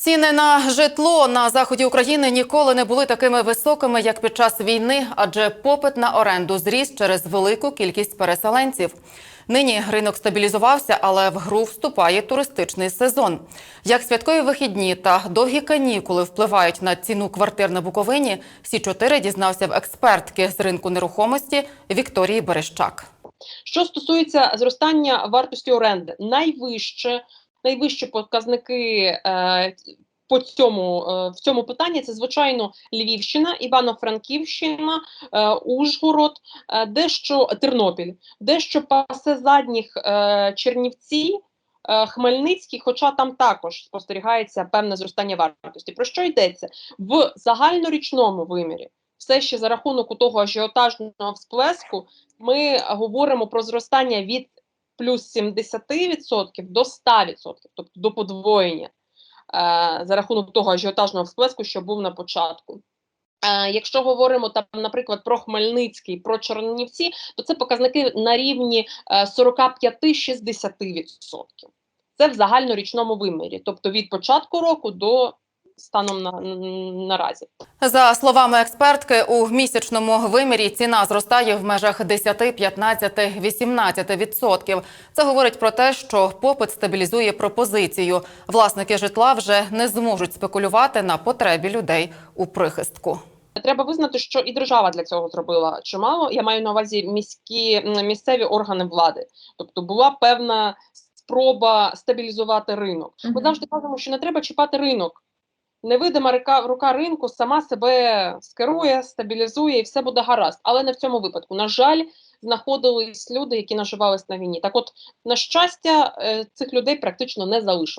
Ціни на житло на заході України ніколи не були такими високими, як під час війни, адже попит на оренду зріс через велику кількість переселенців. Нині ринок стабілізувався, але в гру вступає туристичний сезон. Як святкові вихідні та довгі канікули впливають на ціну квартир на Буковині, Сі 4 дізнався в експертки з ринку нерухомості Вікторії Берещак. Що стосується зростання вартості оренди, найвище, найвищі показники е, по цьому е, в цьому питанні це звичайно Львівщина, Івано-Франківщина, е, Ужгород, дещо Тернопіль, дещо пасе задніх Чернівці. Хмельницький, хоча там також спостерігається певне зростання вартості. Про що йдеться в загальнорічному вимірі? Все ще за рахунок того ажіотажного всплеску ми говоримо про зростання від плюс 70% до 100%, тобто до подвоєння е, за рахунок того ажіотажного всплеску, що був на початку. Е, якщо говоримо там, наприклад, про Хмельницький, про Чернівці, то це показники на рівні е, 45-60%. Це в загальнорічному вимірі, тобто від початку року до станом на, наразі. За словами експертки, у місячному вимірі ціна зростає в межах 10, 15, 18 відсотків. Це говорить про те, що попит стабілізує пропозицію. Власники житла вже не зможуть спекулювати на потребі людей у прихистку. Треба визнати, що і держава для цього зробила чимало. Я маю на увазі міські місцеві органи влади. Тобто була певна спроба стабілізувати ринок. Ми завжди кажемо, що не треба чіпати ринок. Невидима рука, рука ринку сама себе скерує, стабілізує і все буде гаразд. Але не в цьому випадку. На жаль, знаходились люди, які наживались на війні. Так, от, на щастя, е, цих людей практично не залишилось.